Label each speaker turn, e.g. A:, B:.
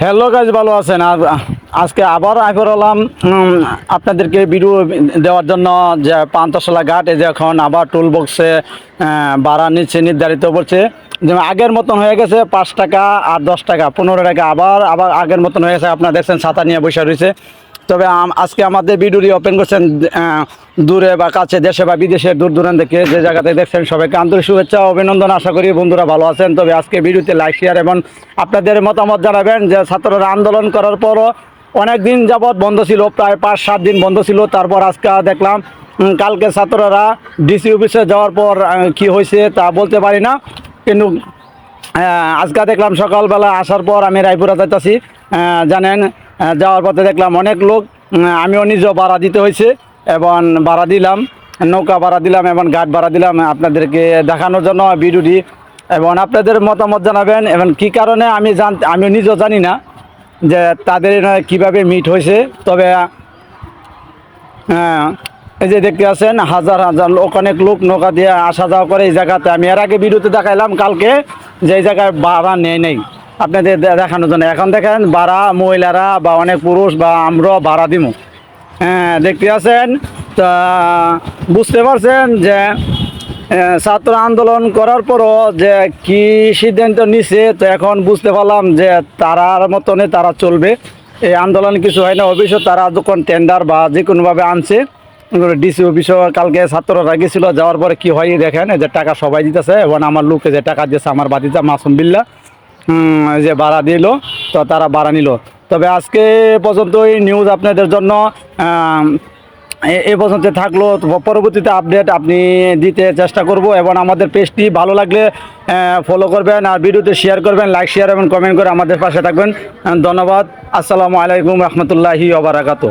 A: Hello guys ভালো আছেন? আর আজকে আবার আগর হলাম আপনাদেরকে ভিডিও দেওয়ার জন্য যে পান্তশালা ঘাট, এই যে এখন আবার টুল বক্সে ভাড়া নিচ্ছে, নির্ধারিত করছে যেমন আগের মতন হয়ে গেছে পাঁচ টাকা আর দশ টাকা, পনেরো টাকা। আবার আবার আগের মতন হয়ে গেছে, আপনারা দেখছেন ছাতা নিয়ে বসে রয়েছে। তবে আজকে আমাদের ভিডিওটি ওপেন করছেন দূরে বা কাছে দেশে বা বিদেশে, দূর দূরান্ত থেকে যে জায়গাতে দেখছেন সবাইকে আন্তরিক শুভেচ্ছা অভিনন্দন আশা করি বন্ধুরা ভালো আছেন। তবে আজকে ভিডিওতে লাইক শেয়ার এবং আপনাদের মতামত জানাবেন যে ছাত্ররা আন্দোলন করার পরও অনেক দিন যাবৎ বন্ধ ছিল, প্রায় পাঁচ সাত দিন বন্ধ ছিল। তারপর আজকে দেখলাম কালকে ছাত্ররা ডিসি অফিসে যাওয়ার পর কি হয়েছে তা বলতে পারি না। কিন্তু আজকে দেখলাম সকালবেলা আসার পর আমি রায়পুরা যাইতেছি। জানেন যাওয়ার পথে দেখলাম অনেক লোক আমিও নিজেও ভাড়া দিতে হয়েছে, এবং ভাড়া দিলাম, নৌকা ভাড়া দিলাম, এবং ঘাট ভাড়া দিলাম, আপনাদেরকে দেখানোর জন্য ভিডিওটি, এবং আপনাদের মতামত জানাবেন, এবং কি কারণে আমি জান আমি নিজেও জানি না যে তাদের কীভাবে মিট হয়েছে, তবে এই যে দেখতে আছেন, হাজার হাজার লোক, অনেক লোক নৌকা দিয়ে আসা যাওয়া করে এই জায়গাতে। আমি এর আগে ভিডিওতে দেখাইলাম কালকে যে এই জায়গায় ভাড়া নেই নেই। আপনাদের দেখানোর জন্য। এখন দেখেন ভাড়া মহিলারা বা অনেক পুরুষ বা আমরাও ভাড়া দিব হ্যাঁ দেখতে আছেন? তা, বুঝতে পারছেন যে ছাত্র আন্দোলন করার পরও যে কি সিদ্ধান্ত নিছে, তো এখন বুঝতে পারলাম যে তারার মতনে তারা চলবে। এই আন্দোলন কিছু হয় না। অবশ্য তারা যখন টেন্ডার বা যে কোনোভাবে আনছে ডিসি অফিসও কালকে ছাত্ররা গেছিল, যাওয়ার পরে কি হয় দেখেন যে টাকা সবাই দিতেছে, এবং আমার লোকে যে টাকা দিয়েছে, আমার বাদিতে মাসুম বিল্লা যে ভাড়া দিল, তো তারা ভাড়া নিল। তবে আজকে পর্যন্তই নিউজ আপনাদের জন্য এ- পর্যন্ত থাকল। পরবর্তীতে আপডেট আপনি দিতে চেষ্টা করব এবং আমাদের পেজটি ভালো লাগলে ফলো করবেন আর ভিডিওতে শেয়ার করবেন লাইক শেয়ার এবং কমেন্ট করে আমাদের পাশে থাকবেন। ধন্যবাদ। আসসালামু আলাইকুম রহমতুল্লাহি ওবরাকাতু